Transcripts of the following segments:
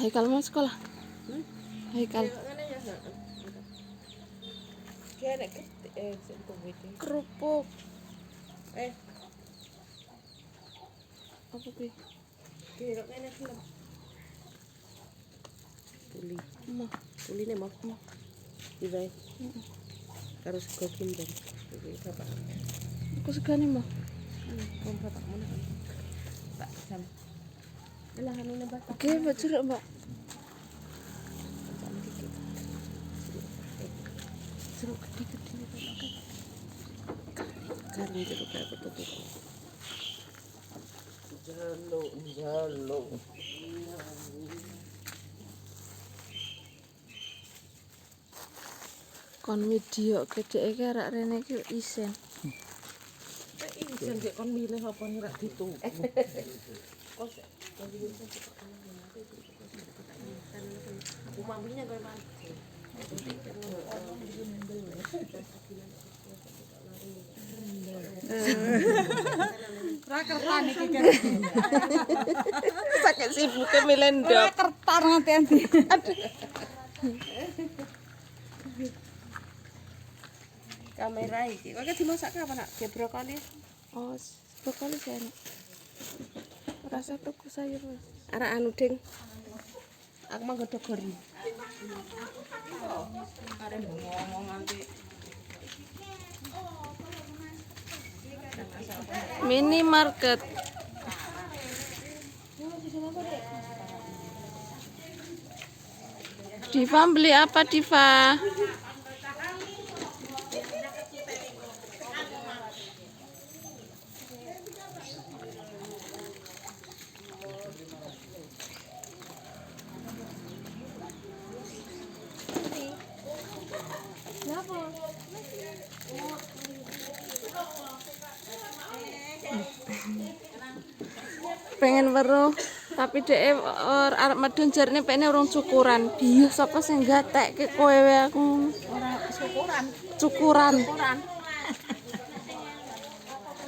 Haikal mau sekolah? Hmm? Haikal. Kerupuk. Eh. Apa kuwi? Kira kene film. Tuli. Ma. Mau. Ibai. Harus sego kimbang. Iki bapak. Aku Ma. Kon bapak mana? Pak. Oke, baca lah mbak. Jeruk gede-gede ya, Kari jeruk kayak betul Kon video gede iki arek rene iki isen. Isen dek kon milih apa nih rak Kok Rakertan iki kan. Sakit sibuk melendok. Rakertan nganti-anti. Aduh. Kamera ini. Kok dimasak apa nak? Brokoli. Oh, brokoli enak. Rasa tuku sayur. Arek anu ding. Aku mau godhog gori. Minimarket. Diva beli apa Diva? Tapi dek or arep medun jarine pengen urung cukuran biyo sapa sing gatekke kowe wae aku Ora syukuran. cukuran Syukuran.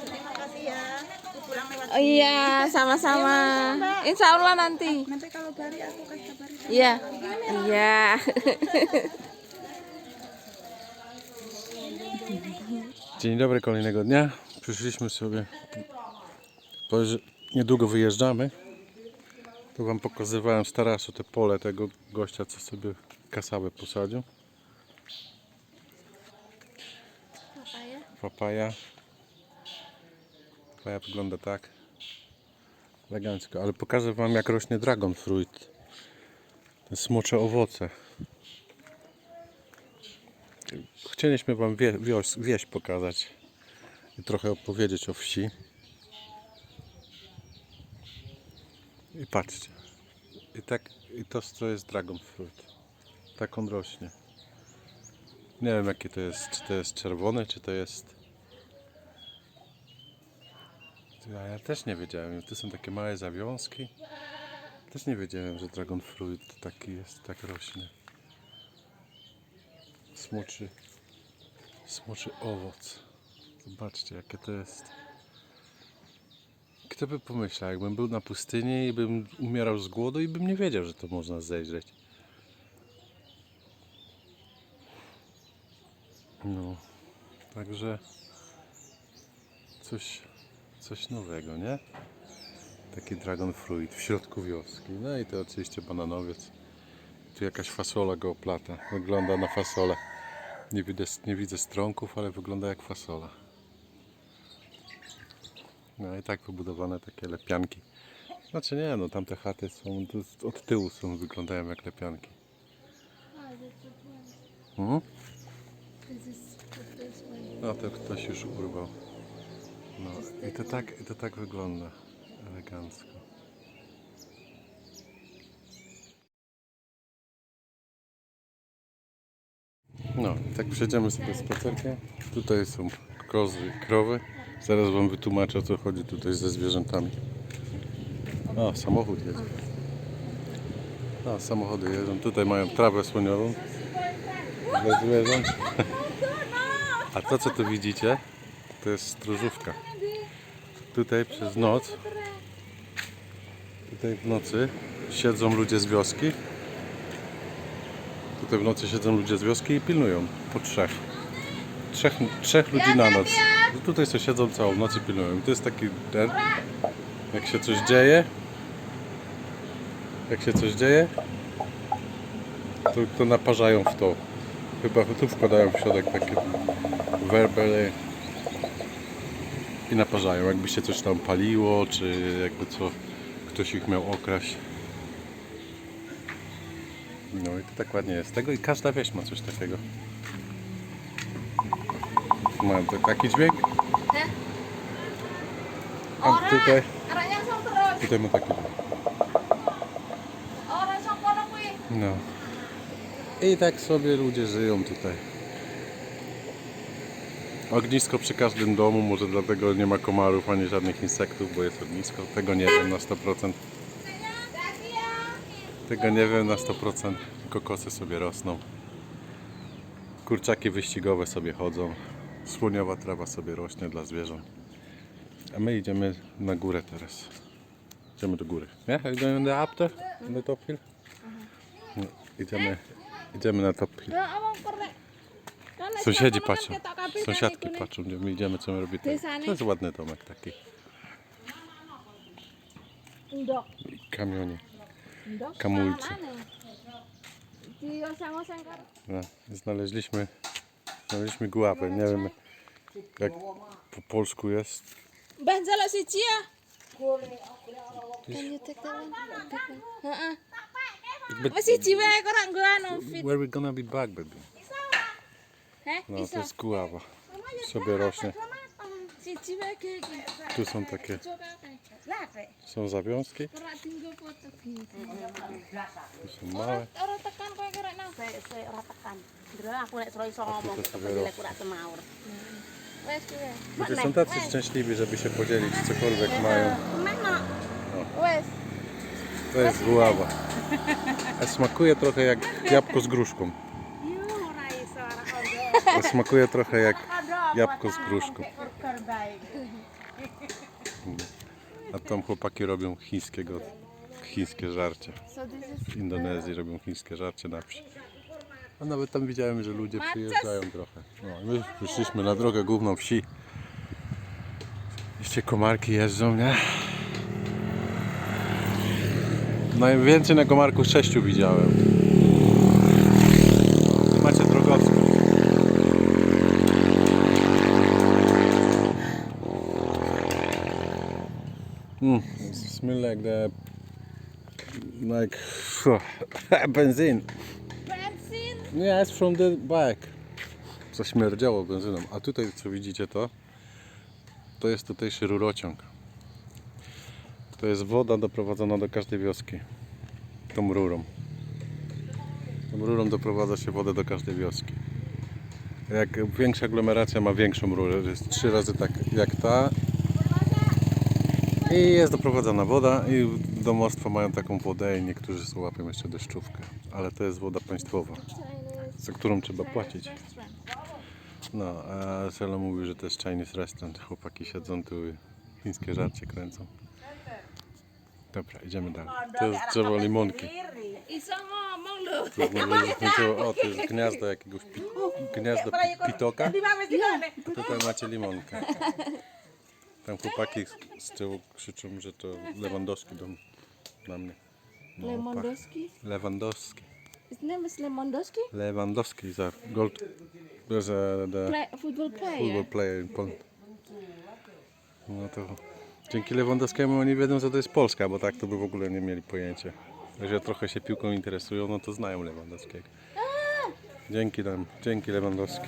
Terima kasih ya. Pulang lewat. oh, iya sama-sama insya Allah nanti Nanti kalau bari aku kasih kabari. iya iya Dzień dobry, kolejnego dnia. Przyszliśmy sobie, niedługo wyjeżdżamy. Tu wam pokazywałem z tarasu te pole tego gościa, co sobie kasabę posadził. Papaja. Papaja wygląda tak. Elegancko, ale pokażę wam jak rośnie dragon fruit. Te smocze owoce. Chcieliśmy Wam wie, wios, wieś pokazać i trochę opowiedzieć o wsi. I patrzcie. I tak, i to, to jest dragon fruit. Tak on rośnie. Nie wiem jakie to jest, czy to jest czerwone, czy to jest... Ja, ja też nie wiedziałem, to są takie małe zawiązki. Też nie wiedziałem, że dragon fruit taki jest, tak rośnie. Smoczy, smoczy owoc. Zobaczcie, jakie to jest. Kto by pomyślał, jakbym był na pustyni i bym umierał z głodu i bym nie wiedział, że to można zejrzeć. No, także coś, coś nowego, nie? Taki dragon fruit w środku wioski. No i to oczywiście bananowiec. Tu jakaś fasola go oplata. Wygląda na fasolę. Nie widzę, nie widzę strąków, ale wygląda jak fasola. No i tak wybudowane takie lepianki. Znaczy nie, no tamte chaty są od tyłu są, wyglądają jak lepianki. Mhm. No to ktoś już urwał. No i to tak, i to tak wygląda elegancko. No, tak przejdziemy sobie spacerkiem. Tutaj są kozy, krowy. Zaraz Wam wytłumaczę o co chodzi tutaj ze zwierzętami. O, samochód jedzie. O, samochody jeżdżą. Tutaj mają trawę słoniową. A to co tu widzicie, to jest stróżówka. Tutaj przez noc Tutaj w nocy siedzą ludzie z wioski. Tutaj w nocy siedzą ludzie z wioski i pilnują po trzech. Trzech, trzech ludzi na noc. Tutaj sobie siedzą całą noc i pilnują. I to jest taki ten, jak się coś dzieje, jak się coś dzieje, to, to naparzają w to. Chyba tu wkładają w środek takie werbele i naparzają. Jakby się coś tam paliło, czy jakby co ktoś ich miał okraść. No i to tak ładnie jest. Tego i każda wieś ma coś takiego. Mają to- taki dźwięk. A tutaj, tutaj ma taki dźwięk. No. I tak sobie ludzie żyją tutaj. Ognisko przy każdym domu, może dlatego nie ma komarów ani żadnych insektów, bo jest ognisko. Tego nie wiem na 100%. Tego nie wiem na 100%. Kokosy sobie rosną. Kurczaki wyścigowe sobie chodzą. Słoniowa trawa sobie rośnie dla zwierząt. A my idziemy na górę teraz. Idziemy do góry. Nie? The after? In the top hill? No, idziemy, idziemy na top hill. Kan Sąsiedzi patrzą. Sąsiadki patrzą, gdzie my idziemy, co my robimy. To jest ładny domek taki. I kamionie. Kamulce. No, znaleźliśmy, znaleźliśmy guławę. Nie wiem jak po polsku jest. Banjala siji ya. Can you take that one? But fit. where we gonna be back, baby? Heh, No, to jest guława. Sobie rośnie. Tu są takie. Są zawiązki. Są małe. Ora tekan kowe kerek nang. Saya ora tekan. Ndra aku nek sro iso ngomong Kita sobie jelek roz- ora semaur. Wes kuwe. Ludzie są tacy szczęśliwi, żeby się podzielić, cokolwiek mają. To jest guława. A smakuje trochę jak jabłko z gruszką. To smakuje trochę jak jabłko z gruszką. A tam chłopaki robią chińskiego, chińskie żarcie. W Indonezji robią chińskie żarcie na wsi. A nawet tam widziałem, że ludzie przyjeżdżają trochę. No, i my wyszliśmy na drogę główną wsi. Jeszcze komarki jeżdżą, nie? Najwięcej na komarku sześciu widziałem. Like the like benzyn. Bensin. Yes, from the back. Zaśmierdziało benzyną. A tutaj co widzicie to? To jest tutejszy rurociąg. To jest woda doprowadzona do każdej wioski. Tą rurą. Tą rurą doprowadza się wodę do każdej wioski. Jak większa aglomeracja ma większą rurę, jest trzy razy tak jak ta. I jest doprowadzana woda i domostwa mają taką wodę i niektórzy łapią jeszcze deszczówkę. Ale to jest woda państwowa, za którą trzeba płacić. No, a Selo mówi, że to jest Chinese restaurant. Chłopaki siedzą tu i chińskie żarcie kręcą. Dobra, idziemy dalej. To jest drzewo limonki. Jest, mówiliśmy, to, o, to jest gniazdo jakiegoś pi, gniazdo pi, pitoka. A tutaj macie limonkę. Tam chłopaki z- z tyłu krzyczą, że to Lewandowski do, na mnie. No, Lemondowski. pach. Lewandowski. His name is Lemondowski. Lewandowski is a gold. There's a the Play, football player. football player in Poland. No to dzięki Lewandowskiemu oni wiedzą, że to jest Polska, bo tak to by w ogóle nie mieli pojęcia. Jeżeli trochę się piłką interesują, no to znają Lewandowskiego. Dzięki nam, dzięki Lewandowski.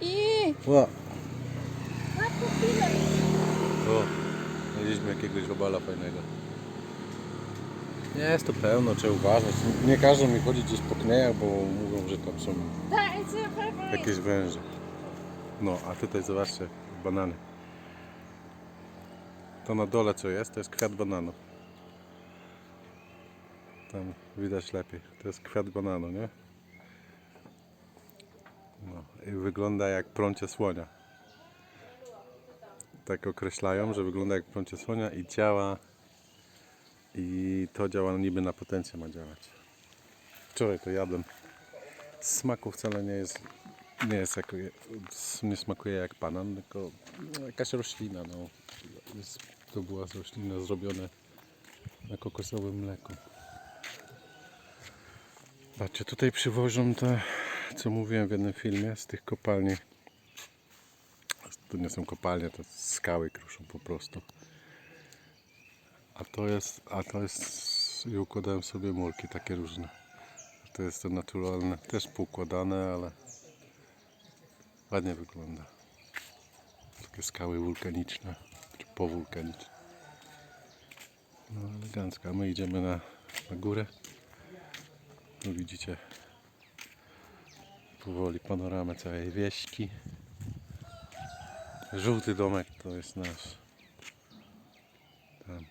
I Ła. O, znaleźliśmy jakiegoś robala fajnego. Nie jest to pełno, trzeba uważać. Nie każą mi chodzić gdzieś po kniejach, bo mówią, że tam są jakieś węże. No, a tutaj zobaczcie, banany. To na dole co jest, to jest kwiat bananu. Tam widać lepiej. To jest kwiat bananu, nie? No, i wygląda jak prącie słonia. Tak określają, że wygląda jak prącie słonia i działa I to działa niby na potencję ma działać. Wczoraj to jadłem. Smaku wcale nie jest, nie jest jak, nie smakuje jak banan, tylko jakaś roślina. No. Jest, to była roślina zrobione na kokosowym mleku. Patrzcie, tutaj przywożą te, co mówiłem w jednym filmie, z tych kopalni. To nie są kopalnie, to skały kruszą po prostu. A to jest, a to jest, i układałem sobie murki takie różne. To jest to naturalne, też poukładane, ale ładnie wygląda. Takie skały wulkaniczne, czy powulkaniczne. No elegancko, a my idziemy na, na górę. Tu widzicie powoli panoramę całej wieśki. Żółty domek to jest nasz. Tam,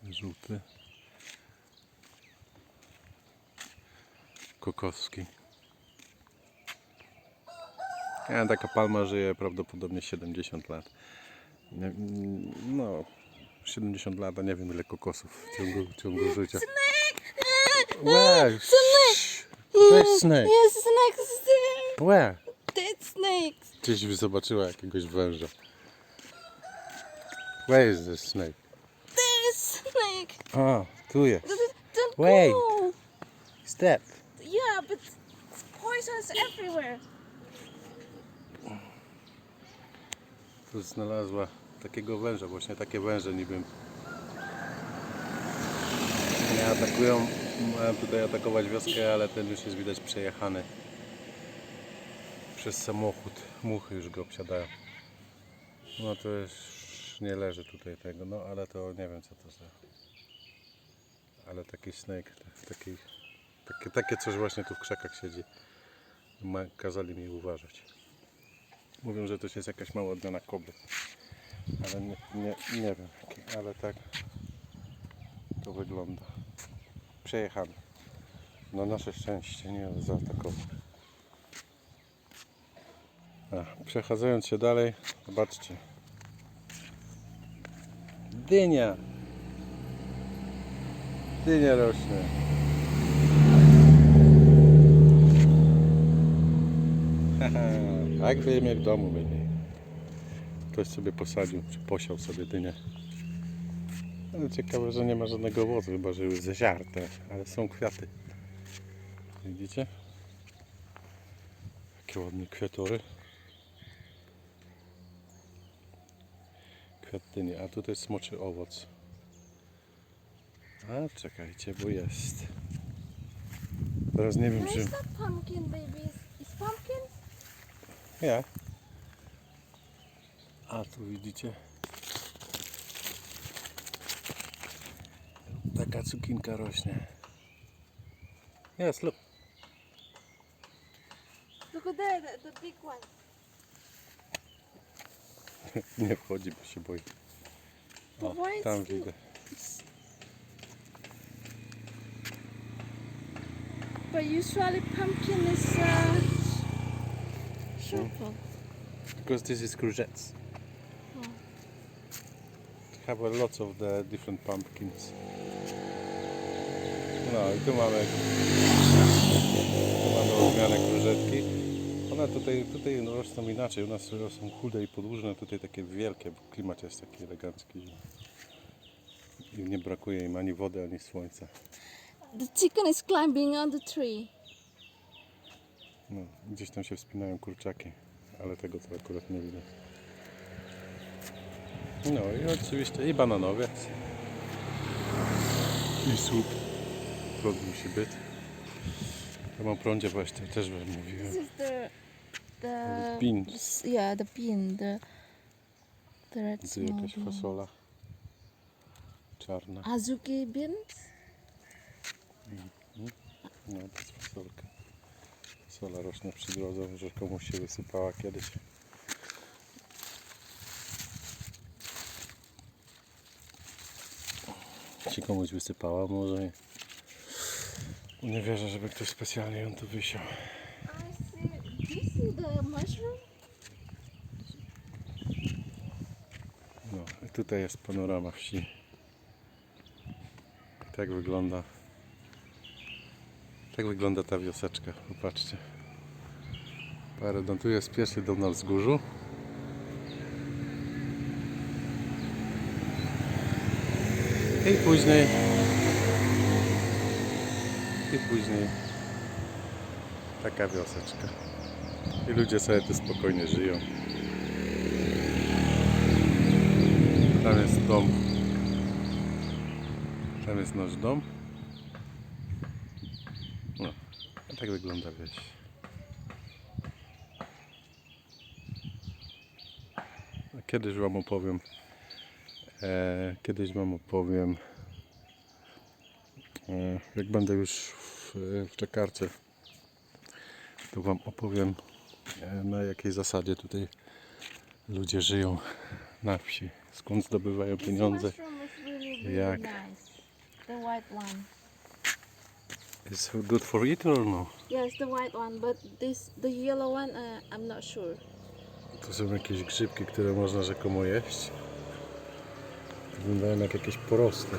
ten żółty. Kokowski. Ja, taka palma żyje prawdopodobnie 70 lat. No, 70 lat, a nie wiem ile kokosów w ciągu, w ciągu życia. Where? Where's snake? Yes, there. Where? Dead snakes. Gdzieś by zobaczyła jakiegoś węża. Where is this snake? There is snake. A, tu jest. Don't Wait. go. Step. Yeah, but poison's everywhere. Tu znalazła takiego węża, właśnie takie węże niby nie atakują. Mają tutaj atakować wioskę, ale ten już jest widać przejechany przez samochód. Muchy już go obsiadają. No to już nie leży tutaj tego, no ale to nie wiem co to za. Ale taki snake, taki, takie, takie coś właśnie tu w krzakach siedzi. Ma, kazali mi uważać. Mówią, że to jest jakaś mała odmiana kobry. Ale nie, nie, nie wiem, ale tak to wygląda. Przejechany. Na nasze szczęście nie zaatakował. Przechadzając się dalej, zobaczcie. Dynia. Dynia rośnie. Jakby mnie w domu mieli. Ktoś sobie posadził, czy posiał sobie dynię. Ale ciekawe, że nie ma żadnego owocu, chyba że już zeziarte, ale są kwiaty. Widzicie? Jakie ładne kwiatury. A tutaj smoczy owoc. A czekajcie, bo jest. Teraz nie wiem Where's czy... that pumpkin, baby? Is pumpkin? Ja. A tu widzicie. Taka cukinka rośnie. Yes, look. Look at there, the, the big one. Nie wchodzi, bo się boi. O, tam widzę. But usually pumpkin is uh, purple. Because this is courgettes. Have a lots of the different pumpkins. No i tu mamy tu mamy odmianę krużetki. One tutaj, tutaj rosną inaczej. U nas rosną chude i podłużne, tutaj takie wielkie, bo klimat jest taki elegancki. I nie brakuje im ani wody, ani słońca. The chicken is climbing on the tree. No, gdzieś tam się wspinają kurczaki, ale tego to akurat nie widać. No i oczywiście i bananowiec. I słup. Prąd musi być. Ja mam prądzie właśnie, też wam mówiłem. The Beans. Yeah, the bean, the the red Tu small jakaś bean. fasola. Czarna. Azuki beans. No to jest fasolka. Fasola rośnie przy drodze, że komuś się wysypała kiedyś. Się komuś wysypała może nie wierzę, żeby ktoś specjalnie ją tu wysiał. I see. Do you No i tutaj jest panorama wsi. Tak wygląda. Tak wygląda ta wioseczka. Popatrzcie. Paradon. Tu jest pierwszy dom na wzgórzu. I później. I później. Taka wioseczka. I ludzie sobie tu spokojnie żyją. Tam jest dom. Tam jest nasz dom. No, a tak wygląda wieś. Kiedyś wam opowiem. E, kiedyś wam opowiem. E, jak będę już w, w Czekarce, to wam opowiem na jakiej zasadzie tutaj ludzie żyją na wsi. Skąd zdobywają pieniądze. Jak? The white one. Is good for eat or no? Yes, the white one, but this the yellow one, uh, I'm not sure. To są jakieś grzybki, które można rzekomo jeść. Wyglądają jak jakieś porosty.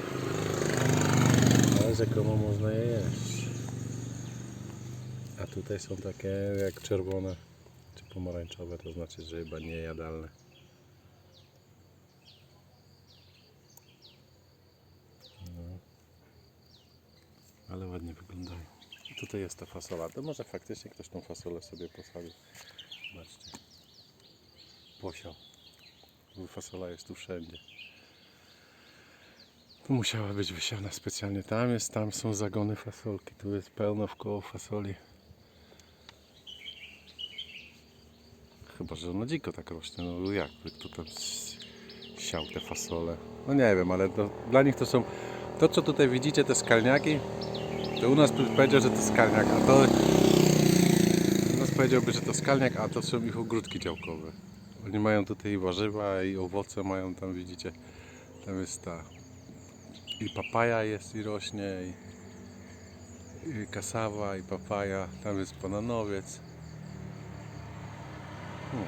Ale rzekomo można je jeść. A tutaj są takie jak czerwone pomarańczowe, to znaczy, że chyba niejadalne. No. Ale ładnie wyglądają. Tutaj jest ta fasola. To może faktycznie ktoś tą fasolę sobie posadził. Zobaczcie posiał. Fasola jest tu wszędzie. Tu musiała być wysiana specjalnie. Tam jest, tam są zagony fasolki. Tu jest pełno w koło fasoli. Chyba, że ono dziko tak rośnie. No jak? Kto tam siał te fasole? No nie wiem, ale to, dla nich to są... To co tutaj widzicie, te skalniaki, to u nas powiedział, że to skalniak, a to... U nas powiedziałby, że to skalniak, a to są ich ogródki działkowe. Oni mają tutaj i warzywa, i owoce mają tam, widzicie. Tam jest ta. I papaja jest i rośnie, i, i kasawa, i papaja. Tam jest bananowiec. Hmm.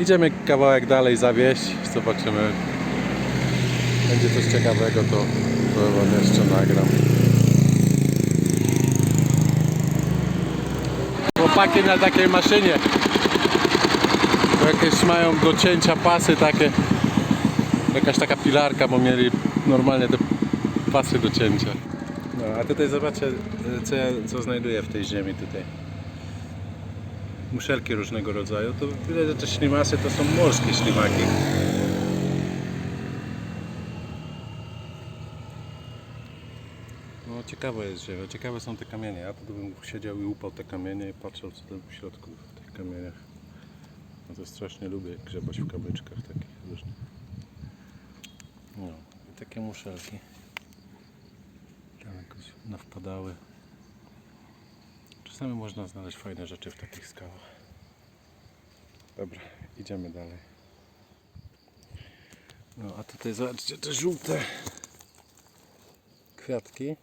Idziemy kawałek dalej za wieś, zobaczymy. Będzie coś ciekawego, to, to wam jeszcze nagram. Chłopaki na takiej maszynie. To jakieś mają do cięcia pasy takie. Jakaś taka pilarka, bo mieli normalnie te pasy do cięcia. No, a tutaj zobaczcie, e, co, co znajduję w tej ziemi tutaj. Muszelki różnego rodzaju. To widać, że te ślimasy to są morskie ślimaki. No ciekawe jest ziemia, ciekawe są te kamienie. Ja to bym siedział i upał te kamienie i patrzył co tam w środku w tych kamieniach. No to strasznie lubię grzebać w kamyczkach takich różnych. No i takie muszelki. Tam jakoś nawpadały. Czasami można znaleźć fajne rzeczy w takich skałach. Dobra, idziemy dalej. No a tutaj zobaczcie te żółte kwiatki.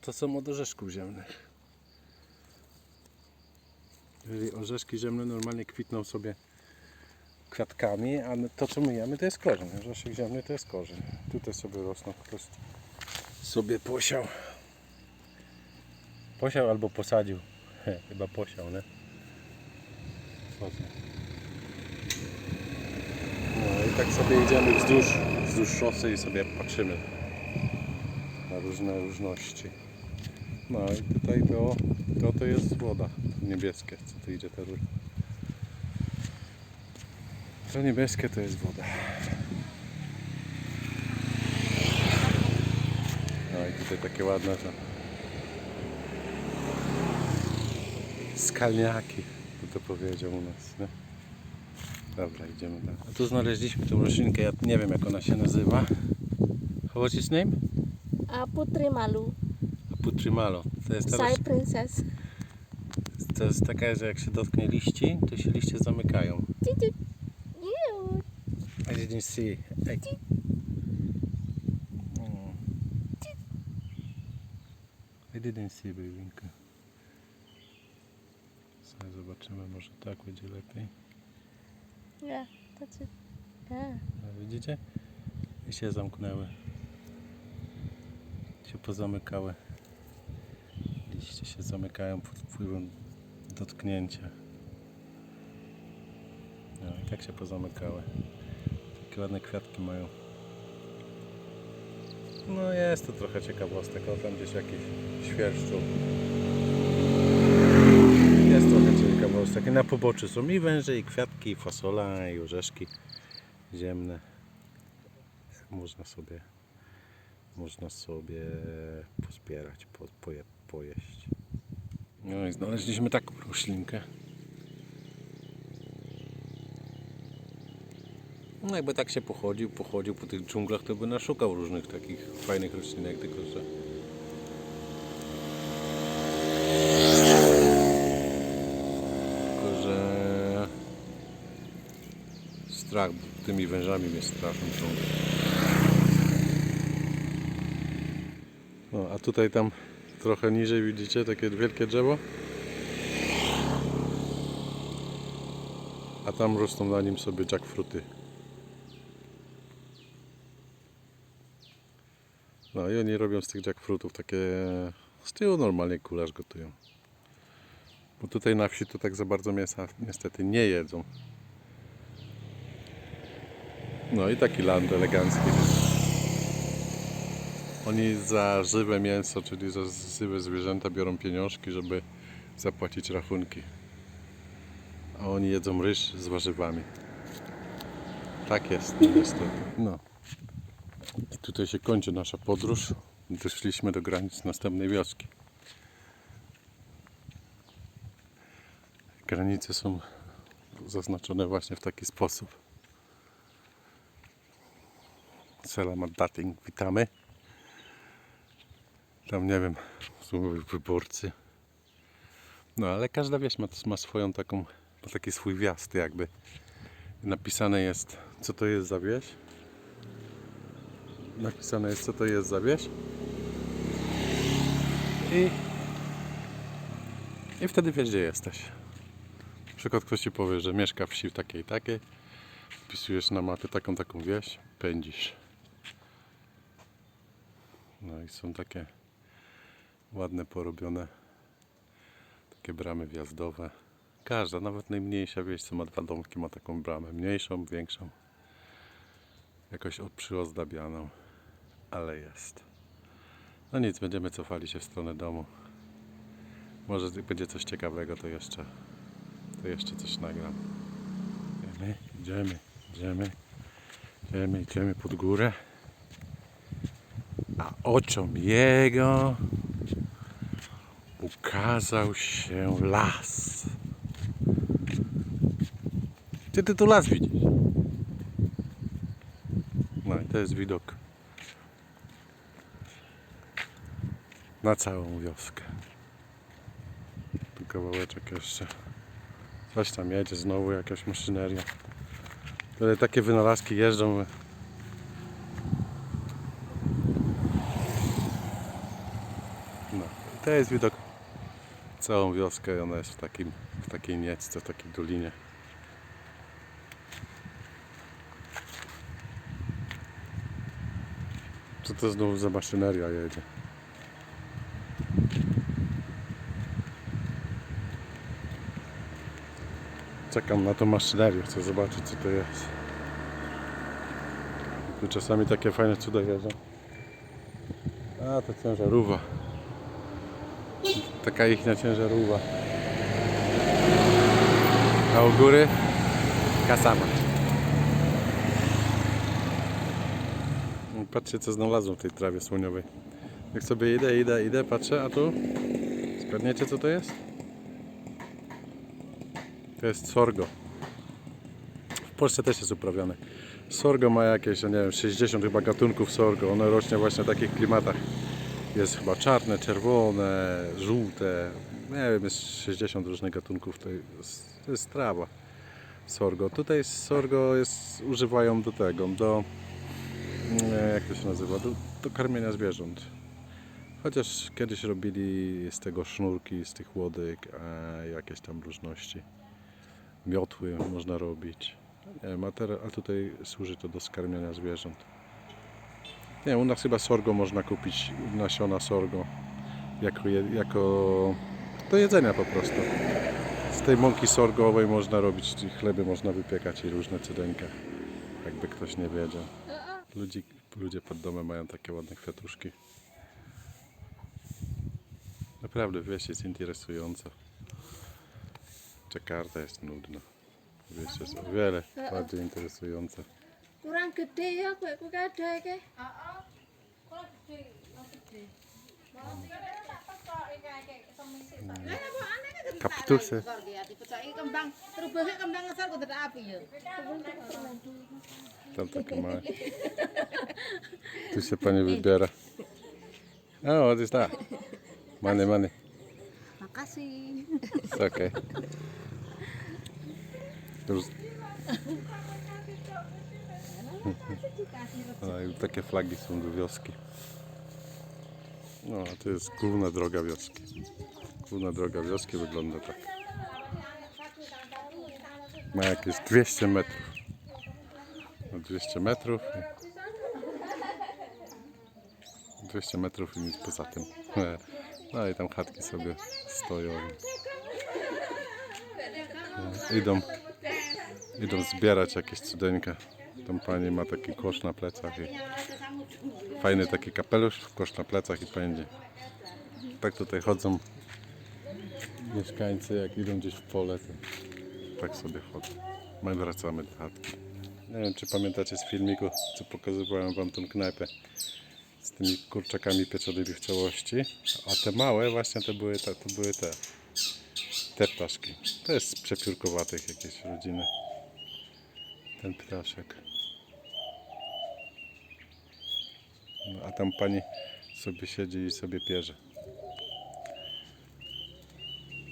To są od orzeszków ziemnych. Czyli orzeszki ziemne normalnie kwitną sobie kwiatkami, a to co my jemy to jest korzeń. Orzeszek ziemny to jest korzeń. Tutaj sobie rosną, ktoś sobie posiał. Posiał albo posadził. Chyba posiał, nie? No i tak sobie idziemy wzdłuż, wzdłuż szosy i sobie patrzymy na różne różności. No i tutaj to, to, to jest woda niebieskie, co tu idzie te róż- To niebieskie to jest woda. No i tutaj takie ładne to skalniaki, to powiedział u nas, nie? Dobra, idziemy dalej. A tu znaleźliśmy tą roślinkę, ja nie wiem jak ona się nazywa. What's its name? Uh, Putri Malu, Putrimalo. To jest, ta roś... Sai Princess. to jest taka, że jak się dotknie liści, to się liście zamykają. I didn't see. Ej. Mm. I didn't see babynka. Zobaczymy, może tak będzie lepiej. Yeah, that's it. No, widzicie? I się zamknęły. Się pozamykały. Liście się zamykają pod wpływem dotknięcia. No i tak się pozamykały. Takie ładne kwiatki mają. No jest to trochę ciekawostek. O tam gdzieś jakiś świerszczu. Jest ciekawostek. I na poboczu są i węże, i kwiatki, i fasola, i orzeszki ziemne. Można sobie można sobie pozbierać, po, poje, pojeść. No i znaleźliśmy taką roślinkę. No jakby tak się pochodził, pochodził po tych dżunglach, to by naszukał różnych takich fajnych roślinek, tylko że tylko że strach, tymi wężami mnie straszą ciągle. No, a tutaj tam trochę niżej widzicie takie wielkie drzewo? A tam rosną na nim sobie jackfruty. No i oni robią z tych jackfrutów takie z tyłu normalnie kulasz gotują. Bo tutaj na wsi to tak za bardzo mięsa niestety nie jedzą. No i taki land elegancki. Oni za żywe mięso, czyli za żywe zwierzęta biorą pieniążki, żeby zapłacić rachunki. A oni jedzą ryż z warzywami. Tak jest, niestety. No. I tutaj się kończy nasza podróż. Doszliśmy do granic następnej wioski. Granice są zaznaczone właśnie w taki sposób. Selamat Dating, witamy. Tam nie wiem, są wyborcy. No ale każda wieś ma, ma swoją taką, ma taki swój wjazd jakby. Napisane jest, co to jest za wieś. Napisane jest, co to jest za wieś. I, i wtedy wiesz, gdzie jesteś. Na przykład ktoś ci powie, że mieszka w wsi takiej takiej. Wpisujesz na mapie taką, taką wieś, pędzisz. No i są takie ładne, porobione takie bramy wjazdowe. Każda, nawet najmniejsza wieś, co ma dwa domki, ma taką bramę. Mniejszą, większą. Jakoś przyozdabianą. Ale jest. No nic, będziemy cofali się w stronę domu. Może będzie coś ciekawego, to jeszcze, to jeszcze coś nagram. Idziemy, idziemy, idziemy, idziemy, idziemy pod górę. A oczom jego ukazał się las. Gdzie ty tu las widzisz? No i to jest widok na całą wioskę. Tu kawałeczek jeszcze. Coś tam jedzie znowu, jakaś maszyneria. Ale takie wynalazki jeżdżą. No, to jest widok całą wioskę ona jest w, takim, w takiej niecce, w takiej dolinie. Co to znowu za maszyneria jedzie? Czekam na tą maszynerię, chcę zobaczyć co to jest. Tu czasami takie fajne cuda jeżdżą. A to ciężarówka. Taka ich ciężarówka. A u góry kasama. Patrzcie co znalazłem w tej trawie słoniowej. Jak sobie idę, idę, idę, patrzę, a tu zgadniecie co to jest? To jest sorgo. W Polsce też jest uprawiane. Sorgo ma jakieś, ja nie wiem, 60 chyba gatunków sorgo. Ono rośnie właśnie w takich klimatach. Jest chyba czarne, czerwone, żółte. Nie wiem, jest 60 różnych gatunków. To jest, to jest trawa. Sorgo. Tutaj sorgo jest, używają do tego, do nie, jak to się nazywa, do, do karmienia zwierząt. Chociaż kiedyś robili z tego sznurki, z tych łodyg, e, jakieś tam różności. Miotły można robić. Nie a, teraz, a tutaj służy to do skarmiania zwierząt. Nie, u nas chyba sorgo można kupić, nasiona sorgo, jako, je, jako do jedzenia po prostu. Z tej mąki sorgowej można robić chleby, można wypiekać i różne cudeńka, jakby ktoś nie wiedział. Ludzi, ludzie pod domem mają takie ładne kwiatuszki. Naprawdę wieś jest interesująca. Czekarta jest nudna. Wieś jest o wiele bardziej interesująca. Kurang gede ya kowe ku kadek api ya. Tam takie małe. Tu się pani wybiera. O, what is that? Money, money. It's okay. Takie flagi są do wioski. No, a to jest główna droga wioski. Główna droga wioski wygląda tak. Ma jakieś 200 metrów. No 200 metrów. i- 200 metrów i nic poza tym. No i tam chatki sobie stoją. Idą, idą zbierać jakieś cudeńka. Tam pani ma taki kosz na plecach i fajny taki kapelusz, kosz na plecach i pędzi. Tak tutaj chodzą mieszkańcy, jak idą gdzieś w pole, to tak sobie chodzą. My wracamy do chatki. Nie wiem, czy pamiętacie z filmiku, co pokazywałem wam tą knajpę z tymi kurczakami pieczonymi w całości. A te małe właśnie to były te, to były te, te ptaszki. To jest z przepiórkowatych jakieś rodziny. Ten ptaszek. No, a tam pani sobie siedzi i sobie pierze.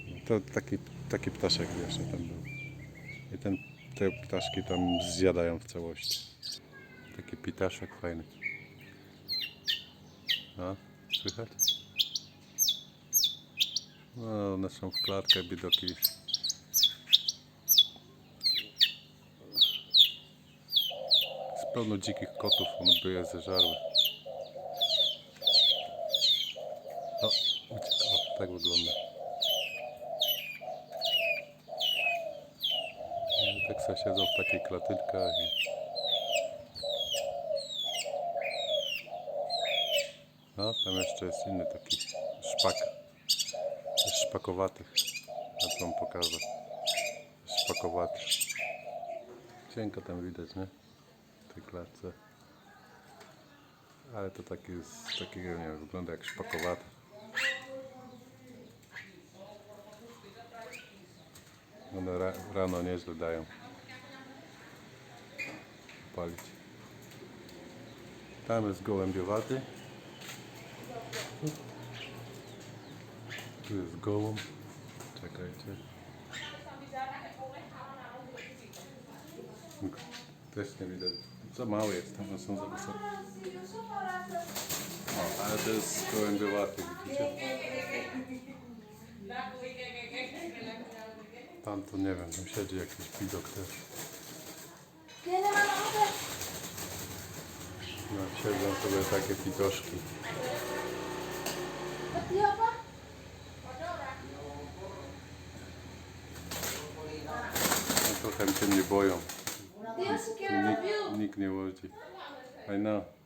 No, to taki, taki ptaszek właśnie tam był. I ten, te ptaszki tam zjadają w całości. Taki pitaszek fajny. A, słychać? No, one są w klatkę, bidoki. Jest pełno dzikich kotów, one by je zeżarły. O. O, tak wygląda. Tak sobie siedzą w takich klatynkach i... No, tam jeszcze jest inny taki szpak. Szpakowatych. Ja wam pokażę. Szpakowaty. Cienko tam widać, nie? W tej klatce. Ale to taki jest, takiego nie wygląda jak szpakowaty. One ra, rano nieźle dają. Palić. Tam jest gołębiowaty. Tu jest gołąb. Czekajcie. Też nie widać. Za mały jest, tam są za wysokie. O, ale to jest gołębiowaty, widzicie? Tam to nie wiem, tam siedzi jakiś widok też. No, siedzą sobie takie pitoszki. No, trochę się nie boją. Nikt, nikt nie łodzi. I know.